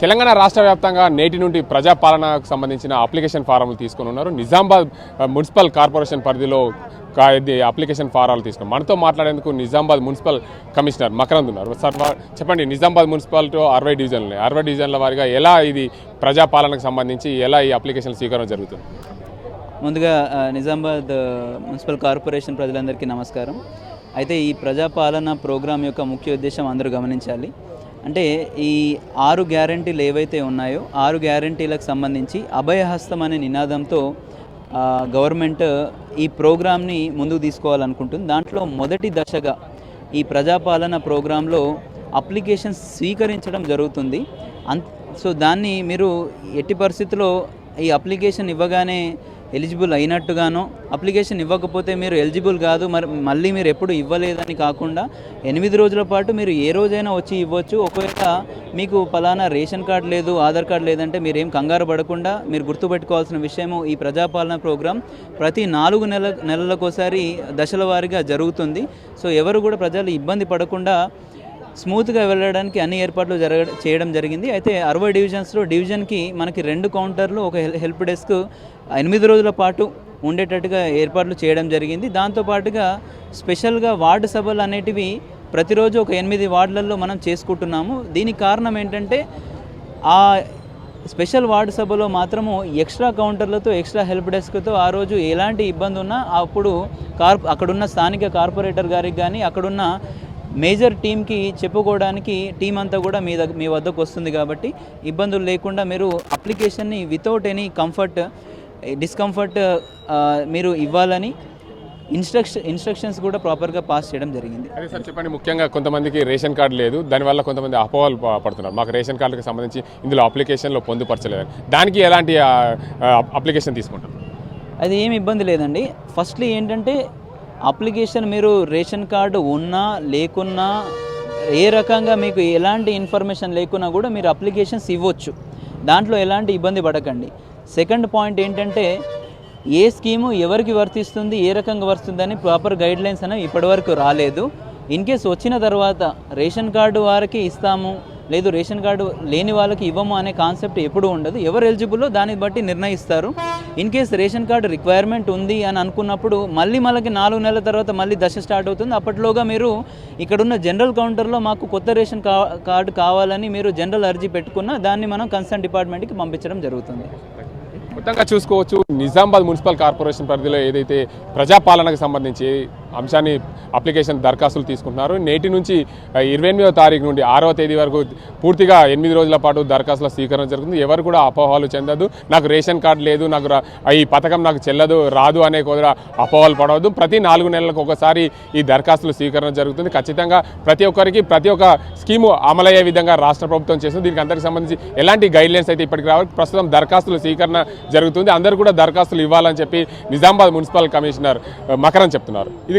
తెలంగాణ రాష్ట్ర వ్యాప్తంగా నేటి నుండి ప్రజాపాలనకు సంబంధించిన అప్లికేషన్ ఫారాలు తీసుకుని ఉన్నారు. నిజామాబాద్ మున్సిపల్ కార్పొరేషన్ పరిధిలో కా- ఇది అప్లికేషన్ ఫారాలు తీసుకున్నాం మనతో మాట్లాడేందుకు నిజామాబాద్ మున్సిపల్ కమిషనర్ మకరంద్ ఉన్నారు. సార్ చెప్పండి నిజామాబాద్ మున్సిపాలిటీ అరవై డివిజన్లు అరవై డివిజన్ల వారిగా ఎలా ఇది ప్రజాపాలనకు సంబంధించి ఎలా ఈ అప్లికేషన్ స్వీకరణ జరుగుతుంది? ముందుగా నిజామాబాద్ మున్సిపల్ కార్పొరేషన్ ప్రజలందరికీ నమస్కారం. అయితే ఈ ప్రజాపాలన ప్రోగ్రాం యొక్క ముఖ్య ఉద్దేశం అందరూ గమనించాలి. అంటే ఈ ఆరు గ్యారంటీలు ఏవైతే ఉన్నాయో ఆరు గ్యారంటీలకు సంబంధించి అభయహస్తం అనే నినాదంతో గవర్నమెంట్ ఈ ప్రోగ్రామ్ని ముందుకు తీసుకోవాలనుకుంటుంది. దాంట్లో మొదటి దశగా ఈ ప్రజాపాలన ప్రోగ్రాంలో అప్లికేషన్ స్వీకరించడం జరుగుతుంది. అన్ సో దాన్ని మీరు ఎట్టి పరిస్థితుల్లో ఈ అప్లికేషన్ ఇవ్వగానే ఎలిజిబుల్ అయినట్టుగానో అప్లికేషన్ ఇవ్వకపోతే మీరు ఎలిజిబుల్ కాదు మరి మళ్ళీ మీరు ఎప్పుడు ఇవ్వలేదని కాకుండా ఎనిమిది రోజుల పాటు మీరు ఏ రోజైనా వచ్చి ఇవ్వచ్చు. ఒకవేళ మీకు పలానా రేషన్ కార్డు లేదు ఆధార్ కార్డు లేదంటే మీరు ఏం కంగారు పడకుండా మీరు గుర్తుపెట్టుకోవాల్సిన విషయము ఈ ప్రజాపాలన ప్రోగ్రాం ప్రతి నాలుగు నెల నెలలకోసారి దశల వారీగా జరుగుతుంది. సో ఎవరు కూడా ప్రజలు ఇబ్బంది పడకుండా స్మూత్గా వెళ్ళడానికి అన్ని ఏర్పాట్లు జరగ చేయడం జరిగింది. అయితే అరవై డివిజన్స్లో డివిజన్కి మనకి రెండు కౌంటర్లు ఒక హెల్- హెల్ప్ డెస్క్ ఎనిమిది రోజుల పాటు ఉండేటట్టుగా ఏర్పాట్లు చేయడం జరిగింది. దాంతోపాటుగా స్పెషల్గా వార్డు సభలు అనేటివి ప్రతిరోజు ఒక ఎనిమిది వార్డులలో మనం చేసుకుంటున్నాము. దీనికి కారణం ఏంటంటే ఆ స్పెషల్ వార్డు సభలో మాత్రము ఎక్స్ట్రా కౌంటర్లతో ఎక్స్ట్రా హెల్ప్ డెస్క్తో ఆ రోజు ఎలాంటి ఇబ్బంది ఉన్నా అప్పుడు కార్ అక్కడున్న స్థానిక కార్పొరేటర్ గారికి కానీ అక్కడున్న మేజర్ టీంకి చెప్పుకోవడానికి టీం అంతా కూడా మీ దగ్గర మీ వద్దకు వస్తుంది కాబట్టి ఇబ్బందులు లేకుండా మీరు అప్లికేషన్ని వితౌట్ ఎనీ కంఫర్ట్ డిస్కంఫర్ట్ మీరు ఇవ్వాలని ఇన్స్ట్రక్షన్ ఇన్స్ట్రక్షన్స్ కూడా ప్రాపర్గా పాస్ చేయడం జరిగింది. అదే సార్ చెప్పండి. ముఖ్యంగా కొంతమందికి రేషన్ కార్డు లేదు. దానివల్ల కొంతమంది అపోహలు ప- పడుతున్నారు. మాకు రేషన్ కార్డుకి సంబంధించి ఇందులో అప్లికేషన్లో పొందుపరచలేదని. దానికి ఎలాంటి అప్లికేషన్ తీసుకుంటారు? అది ఏమి ఇబ్బంది లేదండి. ఫస్ట్లీ ఏంటంటే అప్లికేషన్ మీరు రేషన్ కార్డు ఉన్నా లేకున్నా ఏ రకంగా మీకు ఎలాంటి ఇన్ఫర్మేషన్ లేకున్నా కూడా మీరు అప్లికేషన్స్ ఇవ్వచ్చు. దాంట్లో ఎలాంటి ఇబ్బంది పడకండి. సెకండ్ పాయింట్ ఏంటంటే ఏ స్కీము ఎవరికి వర్తిస్తుంది ఏ రకంగా వర్తుందని ప్రాపర్ గైడ్ లైన్స్ అనేవి ఇప్పటివరకు రాలేదు. ఇన్ కేస్ వచ్చిన తర్వాత రేషన్ కార్డు వారికి ఇస్తాము లేదు రేషన్ కార్డు లేని వాళ్ళకి ఇవ్వము అనే కాన్సెప్ట్ ఎప్పుడూ ఉండదు. ఎవరు ఎలిజిబుల్లో దాన్ని బట్టి నిర్ణయిస్తారు. In case ration card requirement ఉంది అని అనుకున్నప్పుడు మళ్ళీ మనకి నాలుగు నెలల తర్వాత మళ్ళీ దశ స్టార్ట్ అవుతుంది. అప్పట్లోగా మీరు ఇక్కడున్న జనరల్ కౌంటర్లో మాకు కొత్త రేషన్ కార్డు కావాలని మీరు జనరల్ అర్జీ పెట్టుకున్న దాన్ని మనం కన్సర్న్ డిపార్ట్మెంట్కి పంపించడం జరుగుతుంది. మొత్తంగా చూసుకోవచ్చు నిజామాబాద్ మున్సిపల్ కార్పొరేషన్ పరిధిలో ఏదైతే ప్రజాపాలనకు సంబంధించి అంశాన్ని అప్లికేషన్ దరఖాస్తులు తీసుకుంటున్నారు. నేటి నుంచి ఇరవై ఎనిమిదవ తారీఖు నుండి ఆరవ తేదీ వరకు పూర్తిగా ఎనిమిది రోజుల పాటు దరఖాస్తుల స్వీకరణ జరుగుతుంది. ఎవరు కూడా అపోహలు చెందదు. నాకు రేషన్ కార్డు లేదు నాకు ఈ పథకం నాకు చెల్లదు రాదు అనే కూడా అపోహలు పడవద్దు. ప్రతి నాలుగు నెలలకు ఒకసారి ఈ దరఖాస్తుల స్వీకరణ జరుగుతుంది. ఖచ్చితంగా ప్రతి ఒక్కరికి ప్రతి ఒక్క స్కీము అమలయ్యే విధంగా రాష్ట్ర ప్రభుత్వం చేస్తుంది. దీనికి అందరికి సంబంధించి ఎలాంటి గైడ్ లైన్స్ అయితే ఇప్పటికి రావాలి ప్రస్తుతం దరఖాస్తుల స్వీకరణ జరుగుతుంది. అందరూ కూడా దరఖాస్తులు ఇవ్వాలని చెప్పి నిజామాబాద్ మున్సిపల్ కమిషనర్ మకరం చెప్తున్నారు. ఇది